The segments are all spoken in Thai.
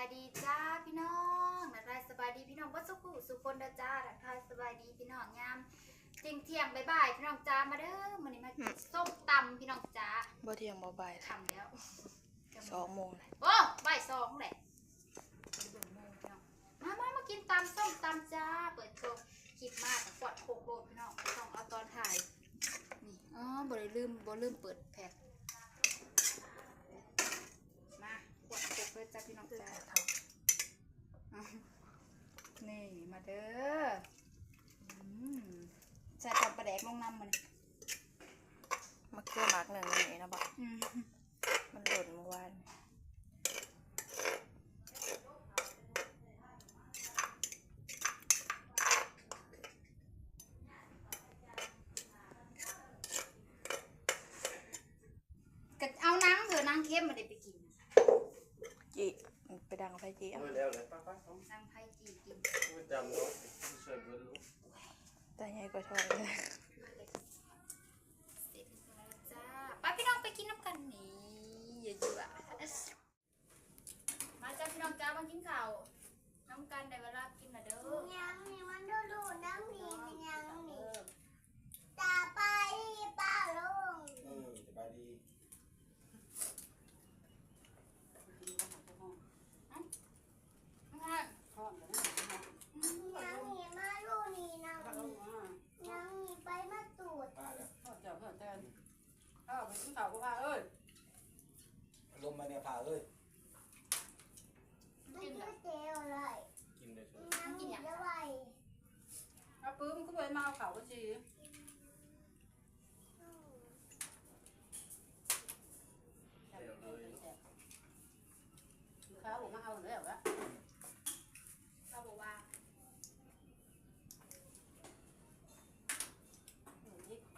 ายดีจ้าพี่น้องนักทายสบายดีพี่น้องวัดสุขุสุคนเด้อจ้านักทายสบายดีพี่น้องยามเที่ยงเที่ยงๆบ่ายๆพี่น้องจ้ามาเด้อมื้อนี้มากินส้มตำพี่น้องจ้าบ่เที่ยงบ่บ่ายทำแล้วสองโมงเลยโอ้บ่ายสองแหละมามามากินตำส้มตำจ้า เปิดโชว์คลิปมากกวดโคกโลดพี่น้องต้องเอาตอนถ่ายนี่อ๋อบ่ได้ลืมบ่ลืมเปิดแพ็คมากว ดโคกเลยจ้าพี่น้องจ้าอะนี่มาเด้ออืมใส่ตอนประแดกลงน้ำมันมาเกลือหมักหนึ่งนี่นะบ่อืม มันหล่นเมื่อวาน ก็เอานังเถอะนังเข้มมาได้ไปกิน จิไป ดังไฟจิเอาไม่แล้วเลยป้าป้าเขานังไผ่จีกิน ไม่จำเนาะไม่ช่วยเบิร์ดรู้แต่ใหญ่กว่าทอยเลย เสร็จแล้วจ้าไปพี่น้องไปกินน้ำกันนี่อย่าอยู่อะมาจ้าพี่น้องจ้ามากินข้าวน้ำกันได้เวลากินและเด้อ ยังนี่มันดูดูน้ำนี่มันยังนี่ตาไปป้าลุง เออสบายดี มา ยังนี่มาลูนี่นังนี่ยังนี่ไปมาตูด ป้าแล้ว ลมมาเนี่ยผ่าเลย ไม่ได้เจลเลย กินได้ช่วย ยังนี่จะไหว เอาปื้มก็ไปมาเอาเขาก็จีเขาบอกมาเอาเลยเหรอเราบอกว่า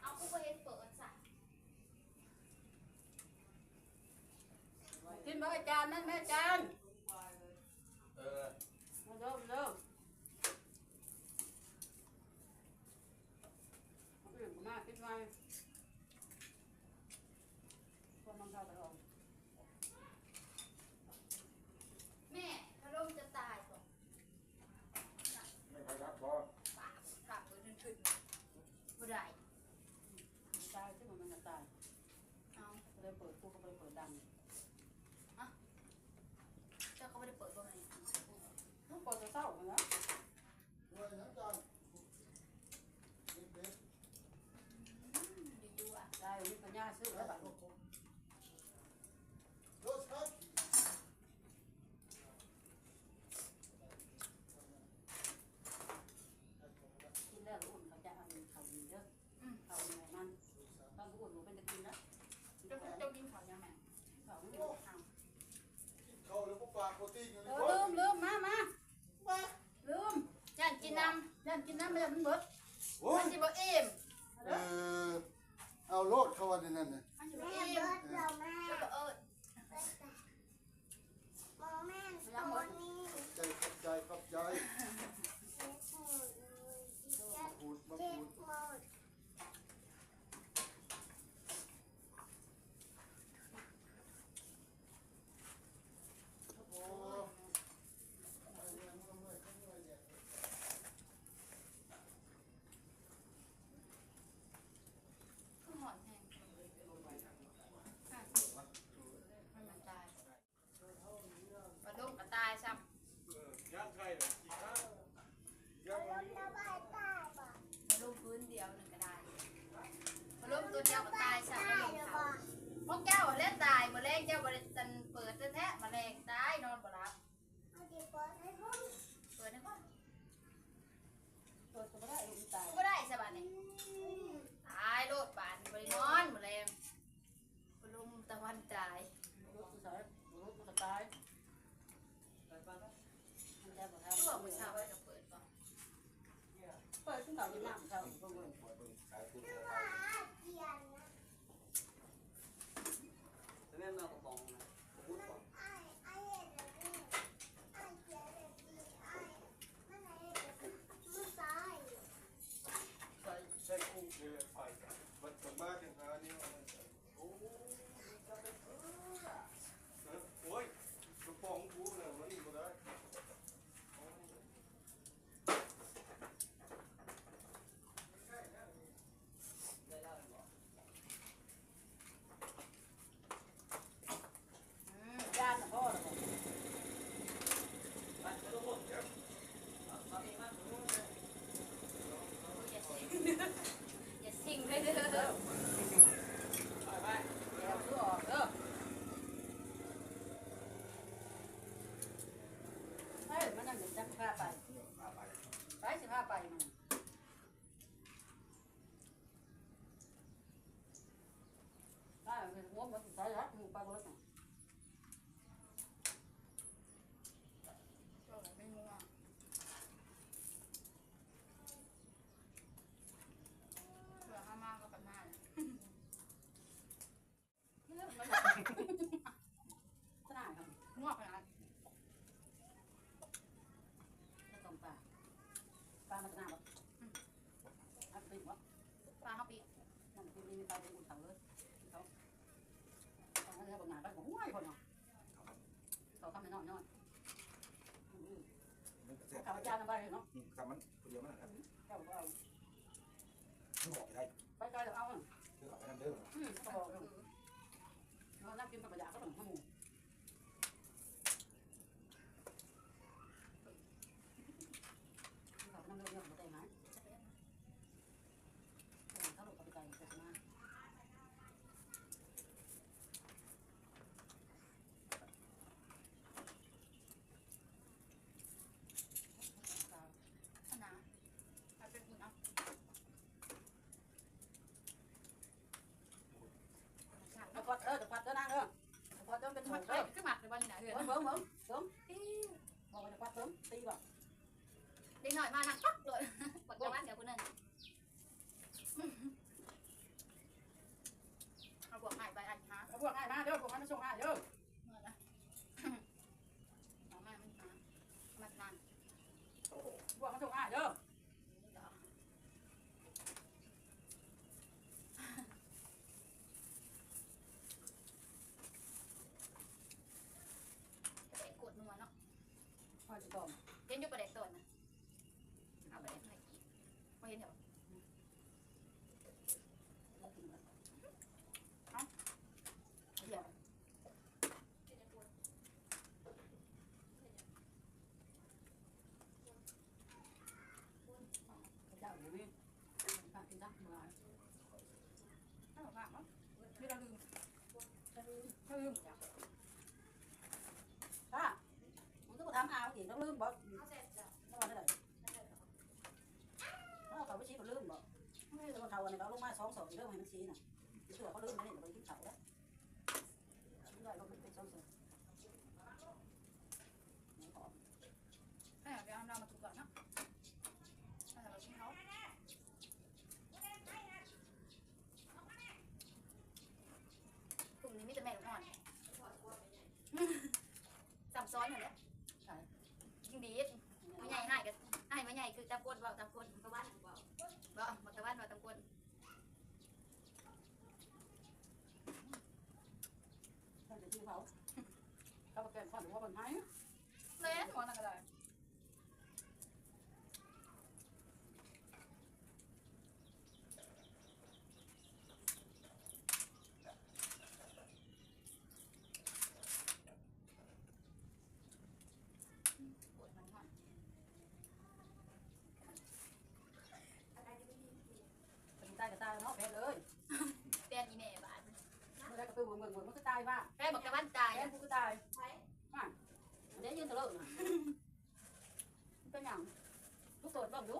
เอาคู่ไปเห็นเปิดสัตว์ กินบ่อาจารย์นั่นแม่อาจารย์ เออ มาเริ่มเริ่มอื่นมาคิดไว้คนมันเข้าไปออก แม่พระลมจะตายก่อน ไม่ค่อยรับพอ ปากปากเปิดทึนๆบ่ได้ ตายที่มันมันจะตาย เอา ก็เลยเปิดตู้ก็เลยเปิดดัง เจ้าเขาไม่ได้เปิดบ่ไง ต้องเปิดจะเศร้ากันนะ ดีอยู่อะ ได้มีปัญญาซื้อแล้วแบบ กินแล้วอุ่นเขาจะเอาเขาดีเด้อเขาไหนมันต้องอุ่นหนูเป็นจะกินนะเจ้าเจ้ากินข้าวยังแม่เขาไม่รู้ทางเข้าแล้วก็ปากโคตี้อยู่เอนี่อลืมลืมมามาลืมย่านกินน้ำยันกินน้ำไม่ได้มันเบิดโอ้มัยนสิบ่อิ่มเออ เอาโลดเข้าวันนั้นน่ะมันสิบ่แม่อิ่มเบิดเราแม่เจ้าก็เอิดมองแม่ตัวนี้ ใจขอบใจขอบใจ เจ็บหมดเลยเจ็บ พูดมา เจ็ พู บ ด หมด โอ้ คือหอนแห้งมันมันตายปลาดุกก็ตายซ้ เออย่างไข่เลยกินข้าว เอารถระบายใต้บ่ำปลาดุกพื้นเดียวหนึ่งก็ได้ ปลาดุกตัวเดียวก็ตายซ้ำปใต้ลาดุกหรือเขาบ่พวกเจ้าเล่นตายมาแรงเจ้าบริษัทเปิดแท้ๆมาแรงตายนอนบ่หลับเอาดีเปิดให้ผมเปิดได้ก่อนเปิดก็ไม่ได้ลุมตายก็ได้สบายนี่ตายโลดบานบรินอนมาแรงปลุมตะวันตายรู้ตัวสายรู้ตัวตายมันได้บ่ทันที่บอกมื้อเช้าว่าจะเปิดบ่เปิดขึ้นเขาจะนั่งเขาเบิ่ง ปล่อยเบิ่งสายพูด คือ เข้า ว่า ไป เกียนนะ แม่มาบอกนะพูดก่อน ไอ้ไอ้เห็ดแบบนี้ไอ้เกียนแบบนี้ไอ้มันไหนเห็ดแบบนี้มันตาย ใส่ใส่กุ้งเลยไฟมันจะมาถึงหานี่โอ้โอ้ยกระป๋องกูเนี่ยมันนี่ก็ได้ พาไป มาไป ไปสิพาไปมัน ได้เป็นหัวมันใส่รักหมูปลาเบิร์ดน่ะ ก็ไม่ง่วง เผื่อห้ามากก็กันมาเลย เรื่องมันแบบขนาดครับ ง่วงขนาด ไม่ต้องปลาปลามันจะหนาบ่อันเป็นวะ ปลาเขาปี นั่นคือมีปลาเป็นอุ่นเขาเลยเขาตอนนั้นเขาบอกหนาไปบอกห้วยคนเนาะเขาทำไม่นอนนอน มันก็แซ่บข้าวจานอะไรเนาะอืมครับมันคนเดียวมันนะครับ เจ้าก็เอา มันบอกได้ ไปไกลเอา คือเขาไปนั่นเด้อ อืมเขาบอกเรานั่งกินกับประหยัดก็ต้องทำหมูเขานั่งเรื่องมาแต่งงานเขาหลบไปไกลเกิดมา ขนาดเอาเป็นอุ่นเอา ตะกอดเออตะกอดเด้อนั่งเด้อตะกอด เด้อเป็นหมัมูนเด้อขึ้นมาในวันนี้นะเหือนเบิ้งเบิ้งเบิ้งเบิ้งบอกว่าตะกอดเบิ้งตีบ่เด็กหน่อยมานักปั๊บเลยกดกระวันเดี๋ยวคนนึงเอาบวกหายไปอันฮะเอาพวกให้มาเด้อพวกให้มาส่งให้เด้อ เมื่อนะเอามามันหามันนาน พวกมาส่งให้เด้อ กระเด็กกดนัวเนาะ พอจะบอกเห็นอยู่ประเด็กต้นนะเอาประเด็กให้กินไม่เห็นเหรอแล้วกินบ่เดี๋ยวเจ้าอยู่นี่ปากกินดักมาถ้าเราผ่านมั้งไม่เราลืมจะลืมถ้าลืมจ้ะ ป้ามึงต้องทำเอาอีก ต้องลืมบ่เอาเสร็จจ้ะต้องมาได้เลยถ้าเขาไปชี้เขาลืมบ่ไม่ได้เขาเนี่ยเขาลงมาสองสองเรื่องให้มันชี้น่ะช่วยเขาลืมไม่ยเราไปกินเขาแล้วชี้ได้เขาไปสองสอง ให้เอาไปเอาเรามาถูกก่อนเนาะถ้าเราชิ้นเขากลุ่มนี้มีแต่แม่ลูกอ่อนซับซ้อนอยู่แหละยิ่งดีไม่ใหญ่ให้กันให้ไม่ใหญ่คือ ตะกวนบอกตะกวนตะวันบอกบอกบาตะวันบอกตะกวนท่านจะชี้เขาเขาไปแก่ความหัวบนไทยเล่นหัวนั่นก็ได้ปวดมันมาก เป็นตายกับตายเนาะแพ้เลยเปลี่ยนอีเมลบาทเมื่อไรก็ไปวนวนวนมันก็ตายว่าแพ้บอกตะวันตายแพ้อะกูก็ตายมาเดี๋ยวยืนตะเลิกน่ะเป็นอย่างลูกเปิดบ้างยุ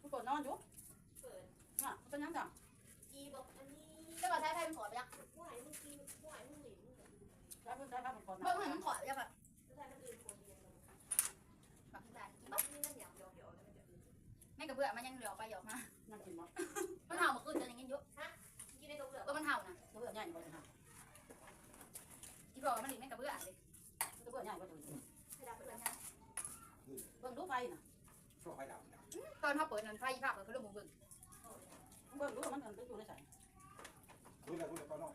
ลูกเปิดนอนยุน่ะเป็นยังจ้ะอีบอกอันนี้จะมาใช้ไพ่เป็นขอไปยังหวายมึงกินหวายมึงหลินมึงใช้เพื่อนใช้ผ้าเป็นคนเบิ่งนะให้มันขอไปยังแบบแล้วแต่มันอื่นคนเดียวบักได้บักนี่มันอย่างเดียวเดียวแล้วมันจะแม่กระเบื้อมันยังเหลือไปหยอกมา ญ่กว่าจะหาที่บอกว่ามันหลีแม่กระเบื้อเลยกระเบื้อใหญ่กว่าจะให้ดับเบื้อใหญ่เบิ่งดูไฟน่ะชอบไฟดำนะตอนเขาเปิดนั่นไฟภาพเขาเริ่มือเบิ่งเบิ่งดูมันเป็นอยู่ในสายรู้แล้วรู้แล้วก็น้อง